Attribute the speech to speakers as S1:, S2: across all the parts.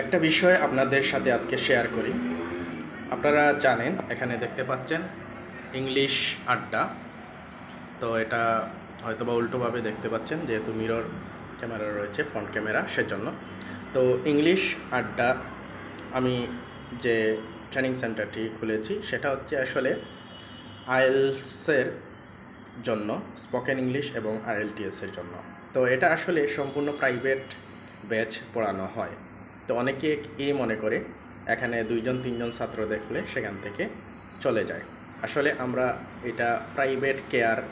S1: একটা বিষয় আপনাদের সাথে আজকে শেয়ার করি। আপনারা জানেন, এখানে দেখতে পাচ্ছেন ইংলিশ আড্ডা। তো এটা হয়তো বা উল্টোভাবে দেখতে পাচ্ছেন, যেহেতু মিরর ক্যামেরা রয়েছে ফ্রন্ট ক্যামেরা সেজন্য। তো ইংলিশ আড্ডা, আমি যে ট্রেনিং সেন্টারটি খুলেছি, সেটা হচ্ছে আসলে আইএলসের জন্য স্পোকেন ইংলিশ এবং আইএলটিএসের জন্য। তো এটা আসলে সম্পূর্ণ প্রাইভেট ব্যাচ পড়ানো হয়। তো অনেকে এই মনে করে, এখানে দুইজন, তিনজন ছাত্র দেখলে সেখান থেকে চলে যায়। আসলে আমরা এটা প্রাইভেট কেয়ার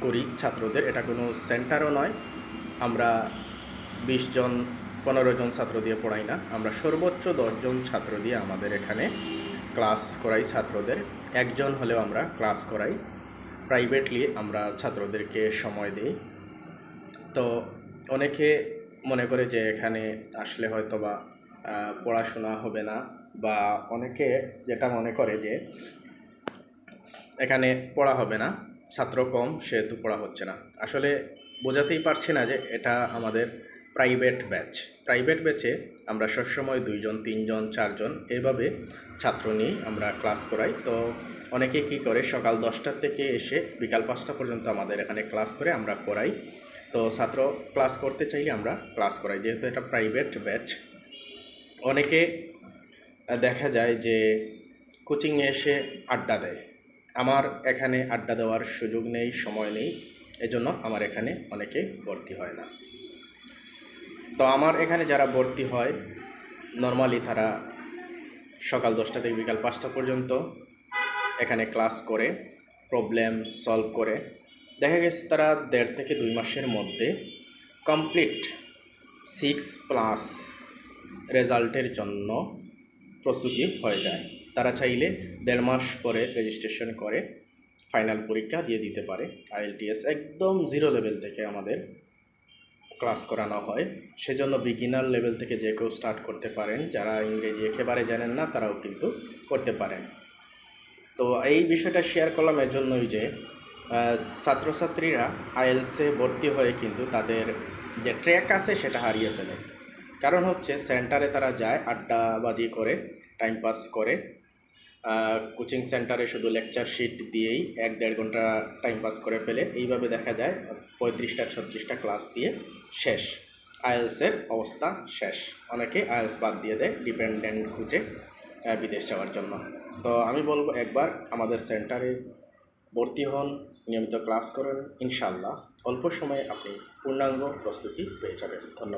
S1: করি ছাত্রদের, এটা কোনো সেন্টারও নয়। আমরা বিশ জন, পনেরো জন ছাত্র দিয়ে পড়াই না, আমরা সর্বোচ্চ দশজন ছাত্র দিয়ে আমাদের এখানে ক্লাস করাই ছাত্রদের। একজন হলেও আমরা ক্লাস করাই। প্রাইভেটলি আমরা ছাত্রদেরকে সময় দিই। তো অনেকে মনে করে যে এখানে আসলে হয়তো বা পড়াশোনা হবে না বা অনেকে যেটা মনে করে যে এখানে পড়া হবে না, ছাত্র কম সেহেতু পড়া হচ্ছে না। আসলে বোঝাতেই পারছি না যে এটা আমাদের প্রাইভেট ব্যাচ প্রাইভেট ব্যাচে আমরা সবসময় দুইজন, তিনজন, চারজন এভাবে ছাত্র নিয়ে আমরা ক্লাস করাই। তো অনেকে কি করে সকাল দশটার থেকে এসে বিকাল পাঁচটা পর্যন্ত আমাদের এখানে ক্লাস করে আমরা করাই। তো ছাত্র ক্লাস করতে চাইলে আমরা ক্লাস করাই। যেহেতু এটা প্রাইভেট ব্যাচ অনেকে দেখা যায় যে কোচিংয়ে এসে আড্ডা দেয়। আমার এখানে আড্ডা দেওয়ার সুযোগ নেই, সময় নেই, এজন্য আমার এখানে অনেকে ভর্তি হয় না। তো আমার এখানে যারা ভর্তি হয় নর্মালি তারা সকাল দশটা থেকে বিকাল পাঁচটা পর্যন্ত এখানে ক্লাস করে প্রবলেম সলভ করে। দেখা গেছে তারা দেড় থেকে দুই মাসের মধ্যে কমপ্লিট সিক্স প্লাস রেজাল্টের জন্য প্রস্তুতি হয়ে যায়। তারা চাইলে দেড় মাস পরে রেজিস্ট্রেশন করে ফাইনাল পরীক্ষা দিয়ে দিতে পারে। আইএলটিএস একদম জিরো লেভেল থেকে আমাদের ক্লাস করানো হয়। সেজন্য বিগিনার লেভেল থেকে যে কেউ স্টার্ট করতে পারেন, যারা ইংরেজি একেবারে জানেন না, তারাও কিন্তু করতে পারেন। তো এই বিষয়টা শেয়ার করলাম এর জন্যই যে ছাত্রছাত্রীরা আইএলসে ভর্তি হয়ে কিন্তু তাদের যে ট্র্যাক আছে সেটা হারিয়ে ফেলে। কারণ হচ্ছে সেন্টারে তারা যায়, আড্ডাবাজি করে টাইম পাস করে। কোচিং সেন্টারে শুধু লেকচার শিট দিয়েই এক দেড় ঘণ্টা টাইম পাস করে ফেলে। এইভাবে দেখা যায় পঁয়ত্রিশটা, ছত্রিশটা ক্লাস দিয়ে শেষ। আইএলসের অবস্থা শেষ। অনেকে আইএলস বাদ দিয়ে দেয় ডিপেন্ডেন্ট খুঁজে বিদেশ যাওয়ার জন্য। তো আমি বলব একবার, আমাদের সেন্টারে ভর্তি হন নিয়মিত ক্লাস করেন ইনশাল্লাহ অল্প সময়ে আপনি পূর্ণাঙ্গ প্রস্তুতি পেয়ে যাবেন। ধন্যবাদ।